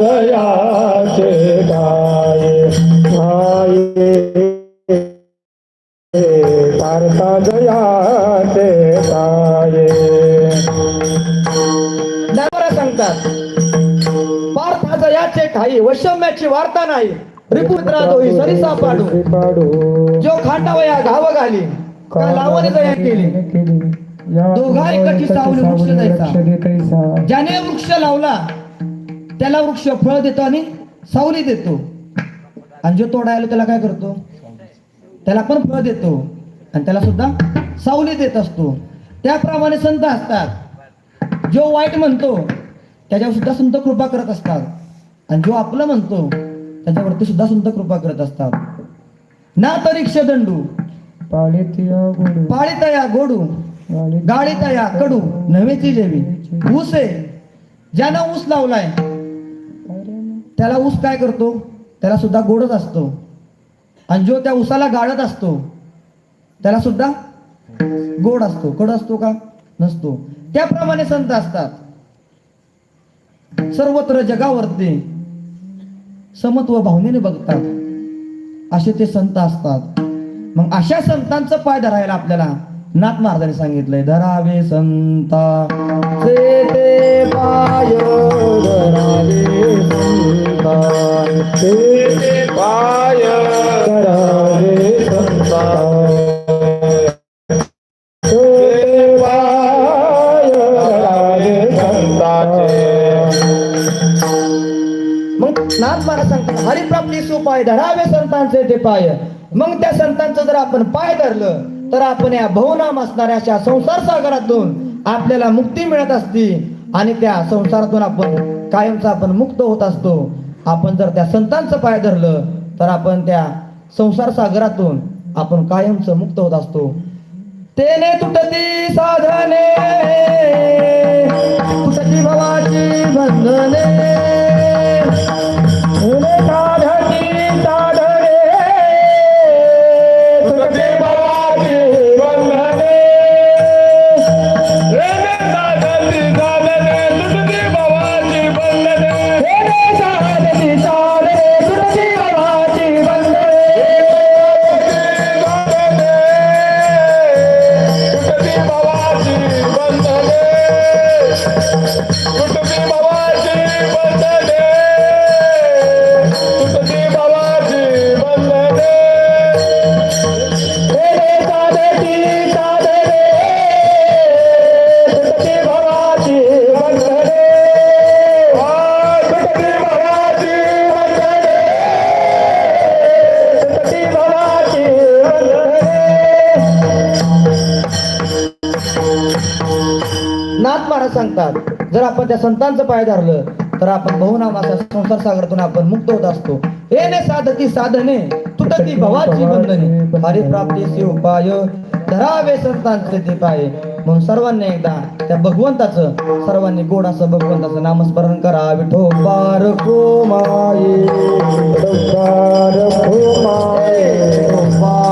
जयाचे गाये गाये भारता जयाचे गाये ज्ञानोबा सांगतात. पार्थाचा याचे ठाई वैषम्याची वार्ता नाही. रिपुत्रा दोही सरिसा पाडू. पाडू जो खाटावया घाव घाली का लावणी दया केली. दोघा एकटी सावली वृक्ष द्यायचा. ज्याने वृक्ष लावला त्याला वृक्ष फळ देतो आणि सावली देतो. आणि जो तोडायला त्याला काय करतो? त्याला पण फळ देतो. आणि त्याला सुद्धा सावली देत असतो. त्याप्रमाणे संत असतात. जो वाईट म्हणतो त्याच्यावर सुद्धा संत कृपा करत असतात. आणि जो आपलं म्हणतो त्याच्यावरती सुद्धा संत कृपा करत असतात. ना तरीक्ष दंडू पाळीतया गोडू. गाळीतया कडू. नव्हेची जेवी. ऊस आहे. ज्यानं ऊस लावलाय त्याला ऊस काय करतो? त्याला सुद्धा गोडच असतो. आणि जो त्या ऊसाला गाळत असतो त्याला सुद्धा गोड असतो. गोड असतो का? नसतो. त्याप्रमाणे संत असतात. सर्वत्र जगावरती समत्व भावनेने बघतात. असे ते संत असतात. मग अशा संतांचं पाय धरायला आपल्याला नाथ महाराजांनी सांगितलंय धरावे संता. ते पाय धरावे संता. ते पाय धरावे संता. मग नाथ महाराज सांगतात हरिप्राप्ती पाय धरावे संतांचे ते पाय. मग त्या संतांचं जर आपण पाय धरलं तर आपण या बहुनाम असणाऱ्या अशा संसार सागरातून आपल्याला मुक्ती मिळत असती. आणि त्या संसारातून आपण कायमचा आपण मुक्त होत असतो. आपण जर त्या संतांचं पाय धरलं तर आपण त्या संसार सागरातून आपण कायमच मुक्त होत असतो. तेने तुटती साधने तुटती भवाची बंधने. नाथ महाराज सांगतात जर आपण त्या संतांचं पाय धरलं तर आपण बहुनामाच्या संसार सागरातून आपण मुक्त होत असतो. हे ने साधती साधने तुटती भवाची बंधने हरी प्राप्तीचे उपाय धरावे संतांचे ते पाय. म्हणून सर्वांनी एकदा त्या भगवंताचं सर्वांनी गोड असं भगवंताचं नामस्मरण करा. विठोबार माये. विठोबार माये.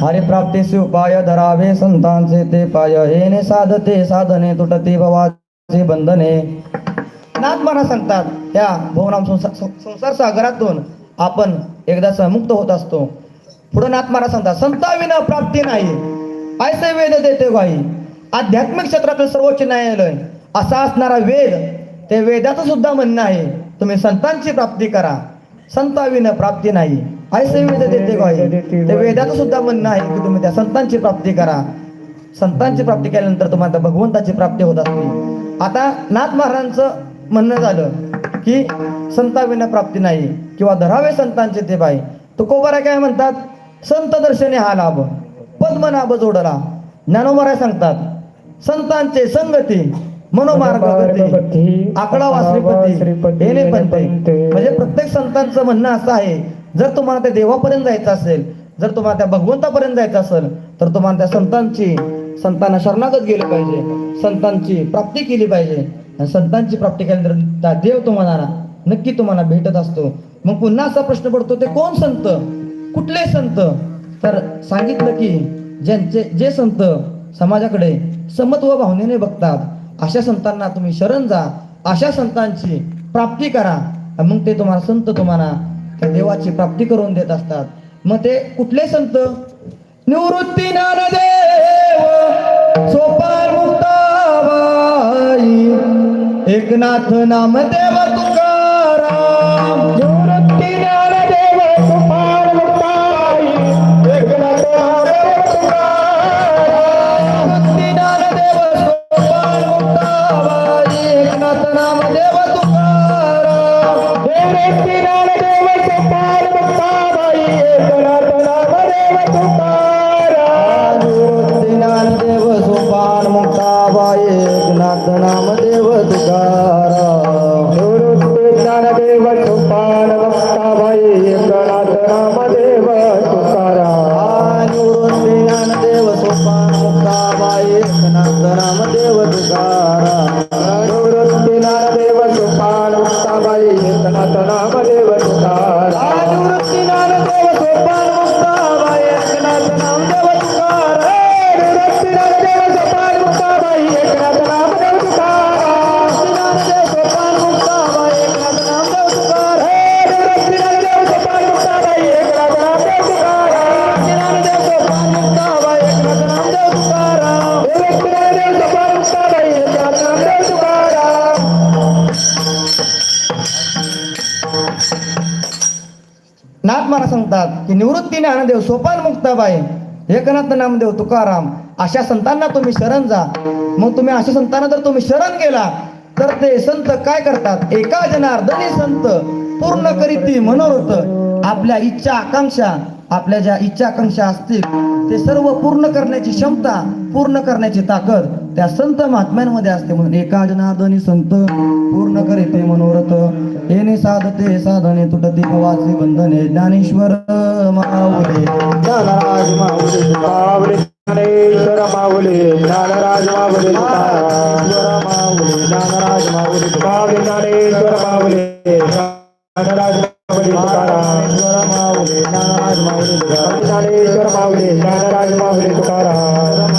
हरिप्राप्तीचे उपाय धरावे संतांचे ते पाय। येणे साधते साधने तुटते भवाचे बंधने। नाथ महाराज सांगतात या भवनाम संसार संसार सागरातून आपण एकदा मुक्त होत असतो. पुढे नाथ महाराज सांगतात संताविना प्राप्ती नाही. ऐसे वेद देते गाई आध्यात्मिक क्षेत्रातील सर्वोच्च न्यायालय असा असणारा वेद ते वेदाचं सुद्धा म्हणणं आहे तुम्ही संतांची प्राप्ती करा. संताविना प्राप्ती नाही. ऐसे वेद देते गाई ते वेदाचं सुद्धा म्हणणं आहे की तुम्ही त्या संतांची प्राप्ती करा. संतांची प्राप्ती केल्यानंतर तुम्हाला त्या भगवंताची प्राप्ती होत असते. आता नाथ महाराजांचं म्हणणं झालं की संताविना प्राप्ती नाही किंवा धरावे संतांचे ते बाई. तुकोबारा काय म्हणतात? संत दर्शने हा लाभ. पद्मनाभ जोडला. ज्ञानोबाराय सांगतात संतांचे संगती. मनोमार्ग गती आकडा वासरीपती येणे पंते म्हणजे प्रत्येक संतांचं म्हणणं असं आहे जर तुम्हाला त्या देवापर्यंत जायचं असेल जर तुम्हाला त्या भगवंतापर्यंत जायचं असेल तर तुम्हाला त्या संतांची संतांना शरणागत गेलं पाहिजे संतांची प्राप्ती केली पाहिजे. संतांची प्राप्ती केल्यानंतर त्या देव तुम्हाला नक्की तुम्हाला भेटत असतो. मग पुन्हा असा प्रश्न पडतो ते कोण संत? कुठले संत? तर सांगितलं की ज्यांचे जे संत समाजाकडे समत्व भावनेने बघतात अशा संतांना तुम्ही शरण जा. अशा संतांची प्राप्ती करा. मग ते तुम्हाला संत तुम्हाला त्या देवाची प्राप्ती करून देत असतात. मग ते कुठले संत? निवृत्ती ज्ञानदेव सोपान मुक्ताबाई एकनाथ नामदेव म्हणतात की निवृत्ती ज्ञानदेव सोपान मुक्ताबाई एकनाथ नामदेव तुकाराम अशा संतांना तुम्ही शरण जा. मग तुम्ही अशा संतांना जर तुम्ही शरण गेला तर ते संत काय करतात? एका जनार्दनी संत पूर्ण करीती मनोरथ आपल्या इच्छा आकांक्षा आपल्या ज्या इच्छा आकांक्षा असतील ते सर्व पूर्ण करण्याची क्षमता पूर्ण करण्याची ताकद त्या संत महात्म्यांमध्ये असते म्हणून एका जनार्दनी संत पूर्ण करीते मनोरथ. येणे साधते साधने तुटते वाचे बंधने ज्ञानेश्वर माऊले. ज्ञानराज माऊली तुकावले ज्ञानेश्वर माऊले ज्ञानराज माऊले तुकाराम माऊली ज्ञानराज माऊले तुकावले ज्ञानेश्वर माऊले ज्ञानराज माऊले माऊली ज्ञानराज माऊली ज्ञानेश्वर माऊली ज्ञानराज माऊली तुकाराम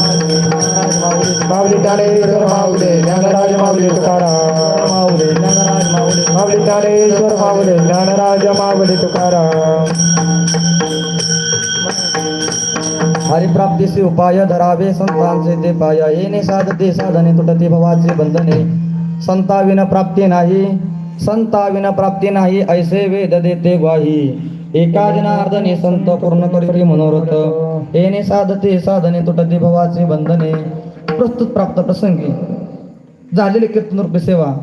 माऊली ज्ञानेश्वर माऊली ज्ञानराज माऊली तुकाराम माऊली ज्ञानराज माऊली माऊली ज्ञानेश्वर माऊली ज्ञानराज माऊली तुकाराम हरिप्राप्तीचे उपाय धरावे संतांचे ते पाया। येणे साधते साधने तुटते भवाचे बंधने। संताविन प्राप्ती नाही संताविन प्राप्ती नाही ऐसे वेद देते ग्वाही। एका जनार्दने संत पूर्ण करी मनोरथ. येणे साधते साधने तुटते भवाचे बंधने. प्रस्तुत प्राप्त प्रसंगी. झालेली कीर्तनरूपी सेवा.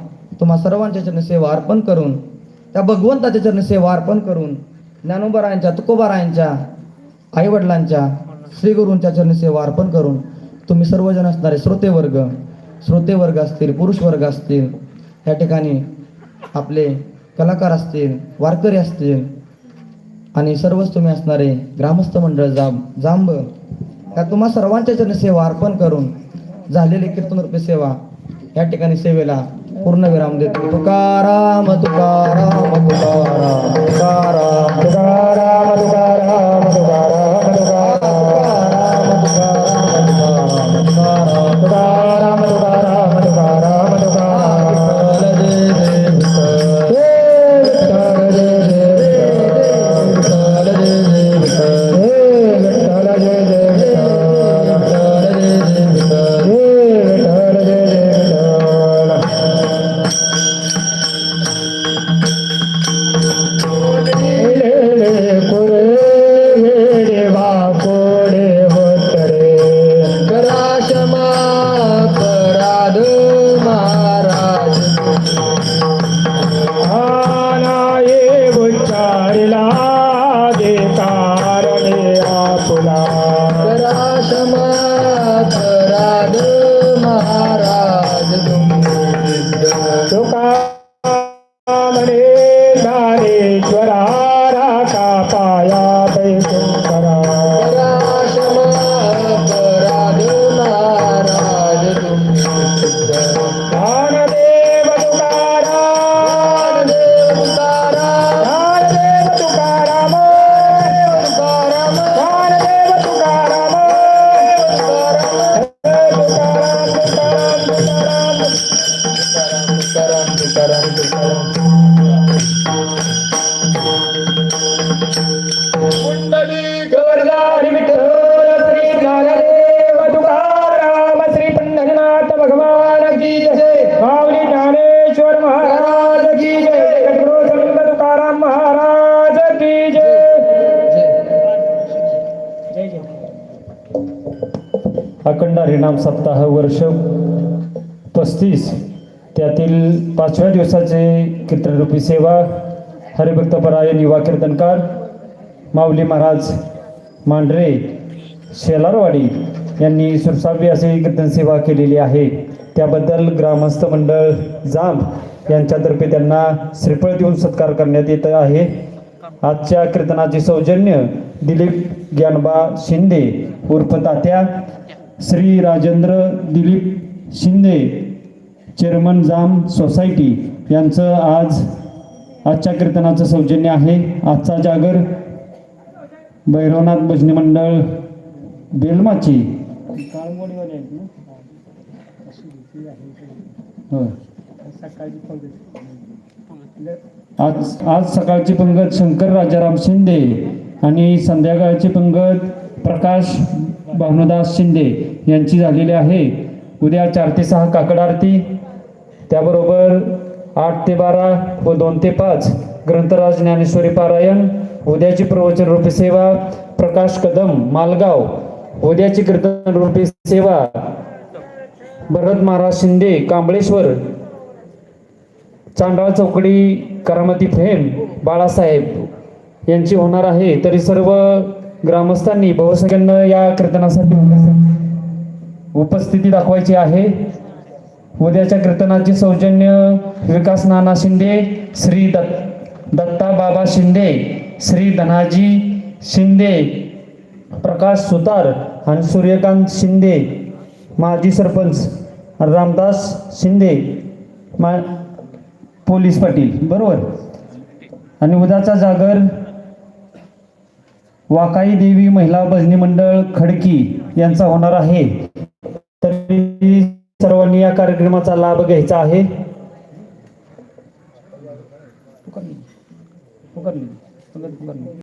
तुम्हा सर्वांच्या चरणी सेवा अर्पण करून त्या भगवंताच्या चरणी सेवा अर्पण करून ज्ञानोबरायांच्या तुकोबारायांच्या आईवडिलांच्या श्रीगुरूंच्या चरणी सेवा अर्पण करून तुम्ही सर्वजण असणारे श्रोतेवर्ग श्रोतेवर्ग असतील पुरुष वर्ग असतील या ठिकाणी आपले कलाकार असतील वारकरी असतील आणि सर्वच तुम्ही असणारे ग्रामस्थ मंडळ जांब जांब या तुम्हा सर्वांच्या चरणी सेवा अर्पण करून झालेली कीर्तन रूपी सेवा या ठिकाणी सेवेला पूर्ण विराम देतो. तुकाराम तुकाराम तुकाराम तुकाराम. अखंड हरिनाम सप्ताह वर्ष पस्तीस. त्यातील पाचव्या दिवसाचे कीर्तनरूपी सेवा हरिभक्तपरायण युवा कीर्तनकार माऊली महाराज मांढरे शेलारवाडी यांनी सुरसावी असे कीर्तन सेवा केलेली आहे. त्याबद्दल ग्रामस्थ मंडळ जांब यांच्यातर्फे त्यांना श्रीफळ देऊन सत्कार करण्यात येत आहे. आजच्या कीर्तनाचे सौजन्य दिलीप ज्ञानबा शिंदे उर्फ तात्या श्री राजेंद्र दिलीप शिंदे चेअरमन जाम सोसायटी यांचं आज आजच्या कीर्तनाचं सौजन्य आहे. आजचा जागर भैरवनाथ भजनी मंडळ बेलमाची. आज आज सकाळची पंगत शंकर राजाराम शिंदे आणि संध्याकाळची पंगत प्रकाश भानुदास शिंदे यांची झालेली आहे. उद्या चार ते सहा काकड आरती. त्याबरोबर आठ ते बारा व दोन ते पाच ग्रंथराज ज्ञानेश्वरी पारायण उद्याची प्रवचन रूपी सेवा प्रकाश कदम मालगाव उद्याची कीर्तन रूपी सेवा भरत महाराज शिंदे कांबळेश्वर चांडाळ चौकडी करामती फेम बाळासाहेब यांची होणार आहे. तरी सर्व ग्रामस्थांनी बहुसंख्यानं या कीर्तनासाठी उपस्थिती दाखवायची आहे. उद्याच्या कीर्तनाचे सौजन्य विकास नाना शिंदे श्री दत्त दत्ता बाबा शिंदे श्री धनाजी शिंदे प्रकाश सुतार आणि सूर्यकांत शिंदे माजी सरपंच रामदास शिंदे मा पोलीस पाटील. बरोबर? आणि उद्याचा जागर वाकाई देवी महिला भजनी मंडळ खडकी यांचा होणार आहे. तरी सर्वांनी या कार्यक्रमाचा लाभ घ्यायचा आहे.